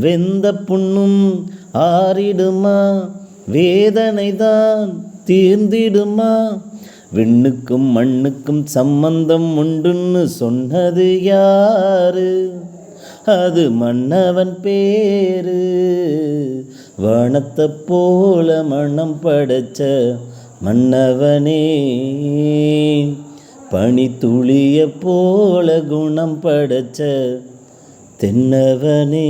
வெந்த புண்ணும் ஆறிடுமா? வேதனைதான் தீர்ந்திடுமா? விண்ணுக்கும் மண்ணுக்கும் சம்பந்தம் உண்டுன்னு சொன்னது யாரு? அது மன்னவன் பேரு. வானத்தை போல மனம் படைச்ச மன்னவனே. பனித்துளிய போல குணம் படைச்ச தென்னவனே.